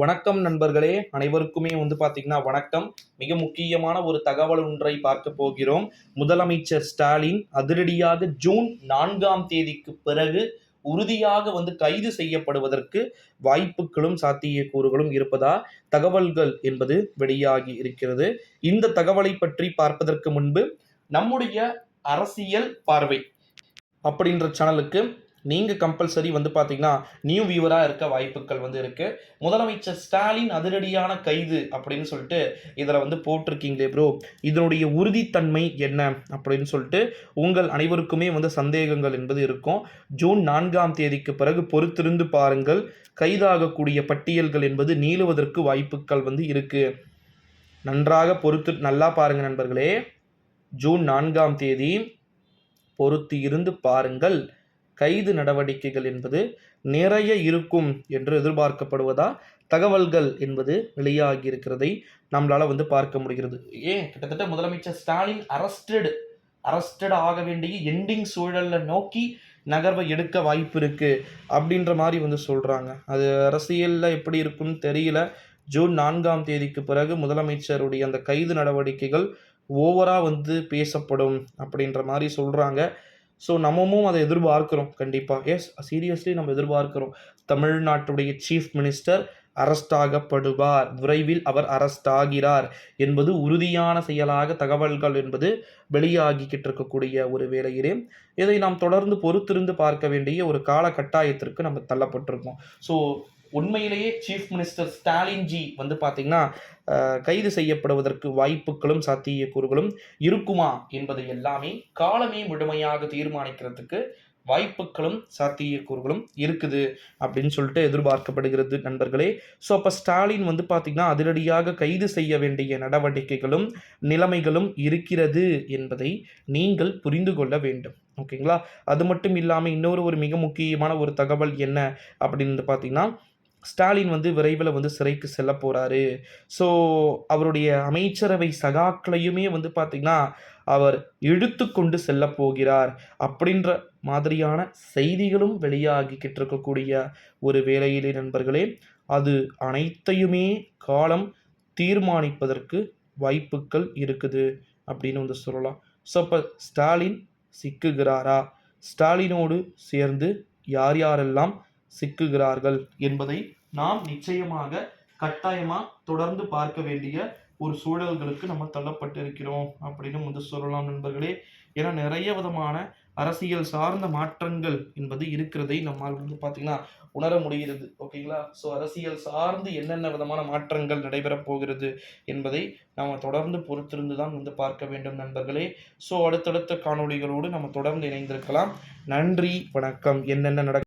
வணக்கம் நண்பர்களே அனைவருக்குமே வந்து பார்த்தீங்கன்னா வணக்கம். மிக முக்கியமான ஒரு தகவல் ஒன்றை பார்க்க போகிறோம். முதலமைச்சர் ஸ்டாலின் அதிரடியாக ஜூன் நான்காம் தேதிக்கு பிறகு உறுதியாக வந்து கைது செய்யப்படுவதற்கு வாய்ப்புகளும் சாத்தியக்கூறுகளும் இருப்பதா? தகவல்கள் என்பது வெளியாகி இருக்கிறது. இந்த தகவலை பற்றி பார்ப்பதற்கு முன்பு நம்முடைய அரசியல் பார்வை அப்படின்ற சேனலுக்கு நீங்கள் கம்பல்சரி வந்து பார்த்தீங்கன்னா நியூ வியூவராக இருக்க வாய்ப்புகள் வந்து இருக்குது முதலமைச்சர் ஸ்டாலின் அதிரடியான கைது அப்படின்னு சொல்லிட்டு இதில் வந்து போட்டிருக்கீங்களே ப்ரோ இதனுடைய உறுதித்தன்மை என்ன அப்படின்னு சொல்லிட்டு உங்கள் அனைவருக்குமே வந்து சந்தேகங்கள் என்பது இருக்கும். ஜூன் நான்காம் தேதிக்கு பிறகு பொறுத்திருந்து பாருங்கள். கைதாகக்கூடிய பட்டியல்கள் என்பது நீளுவதற்கு வாய்ப்புகள் வந்து இருக்குது நன்றாக பொறுத்து நல்லா பாருங்கள் நண்பர்களே. ஜூன் நான்காம் தேதி பொறுத்து இருந்து பாருங்கள். கைது நடவடிக்கைகள் என்பது நிறைய இருக்கும் என்று எதிர்பார்க்கப்படுவதா? தகவல்கள் என்பது வெளியாகி இருக்கிறதை நம்மளால் வந்து பார்க்க முடிகிறது. ஏன்? கிட்டத்தட்ட முதலமைச்சர் ஸ்டாலின் அரஸ்டட் அரஸ்டட் ஆக வேண்டிய எண்டிங் சூழலில் நோக்கி நகர்வை எடுக்க வாய்ப்பு இருக்குது அப்படின்ற மாதிரி வந்து சொல்கிறாங்க அது அரசியலில் எப்படி இருக்குன்னு தெரியல. ஜூன் நான்காம் தேதிக்கு பிறகு முதலமைச்சருடைய அந்த கைது நடவடிக்கைகள் ஓவராக வந்து பேசப்படும் அப்படின்ற மாதிரி சொல்கிறாங்க ஸோ நம்மமும் அதை எதிர்பார்க்கிறோம் கண்டிப்பாக எஸ் சீரியஸ்லி நம்ம எதிர்பார்க்கிறோம். தமிழ்நாட்டுடைய சீஃப் மினிஸ்டர் அரஸ்டாகப்படுவார் விரைவில் அவர் அரஸ்டாகிறார் ஆகிறார் என்பது உறுதியான செயலாக தகவல்கள் என்பது வெளியாகிக்கிட்டு இருக்கக்கூடிய ஒரு வேளையிலே இதை நாம் தொடர்ந்து பொறுத்திருந்து பார்க்க வேண்டிய ஒரு கால கட்டாயத்திற்கு நம்ம தள்ளப்பட்டிருக்கோம். ஸோ உண்மையிலேயே சீஃப் மினிஸ்டர் ஸ்டாலின்ஜி வந்து பார்த்தீங்கன்னா கைது செய்யப்படுவதற்கு வாய்ப்புகளும் சாத்தியக்கூறுகளும் இருக்குமா என்பது எல்லாமே காலமே முழுமையாக தீர்மானிக்கிறதுக்கு வாய்ப்புகளும் சாத்தியக்கூறுகளும் இருக்குது அப்படின்னு சொல்லிட்டு எதிர்பார்க்கப்படுகிறது நண்பர்களே. ஸோ அப்போ ஸ்டாலின் வந்து பார்த்திங்கன்னா அதிரடியாக கைது செய்ய வேண்டிய நடவடிக்கைகளும் நிலைமைகளும் இருக்கிறது என்பதை நீங்கள் புரிந்து கொள்ள வேண்டும். ஓகேங்களா அது மட்டும் இல்லாமல் இன்னொரு ஒரு மிக முக்கியமான ஒரு தகவல் என்ன அப்படின்னு பார்த்தீங்கன்னா ஸ்டாலின் வந்து விரைவில் வந்து சிறைக்கு செல்ல போகிறாரு ஸோ அவருடைய அமைச்சரவை சகாக்களையுமே வந்து பார்த்திங்கன்னா அவர் இழுத்து கொண்டு செல்ல போகிறார் அப்படின்ற மாதிரியான செய்திகளும் வெளியாகிக்கிட்டு இருக்கக்கூடிய ஒரு வேலையிலே நண்பர்களே அது அனைத்தையுமே காலம் தீர்மானிப்பதற்கு வாய்ப்புகள் இருக்குது அப்படின்னு வந்து சொல்லலாம். ஸோ அப்போ ஸ்டாலின் சிக்குகிறாரா? ஸ்டாலினோடு சேர்ந்து யார் யாரெல்லாம் சிக்குகிறார்கள் என்பதை நாம் நிச்சயமாக கட்டாயமாக தொடர்ந்து பார்க்க வேண்டிய ஒரு சூழல்களுக்கு நம்ம தள்ளப்பட்டிருக்கிறோம் அப்படின்னு வந்து சொல்லலாம் நண்பர்களே. ஏன்னா நிறைய விதமான அரசியல் சார்ந்த மாற்றங்கள் என்பது இருக்கிறதை நம்மால் வந்து பார்த்தீங்கன்னா உணர முடிகிறது. ஓகேங்களா? ஸோ அரசியல் சார்ந்து என்னென்ன விதமான மாற்றங்கள் நடைபெறப் போகிறது என்பதை நாம் தொடர்ந்து பொறுத்திருந்து தான் வந்து பார்க்க வேண்டும் நண்பர்களே. ஸோ அடுத்தடுத்த காணொளிகளோடு நம்ம தொடர்ந்து இணைந்திருக்கலாம். நன்றி வணக்கம். என்னென்ன நடக்க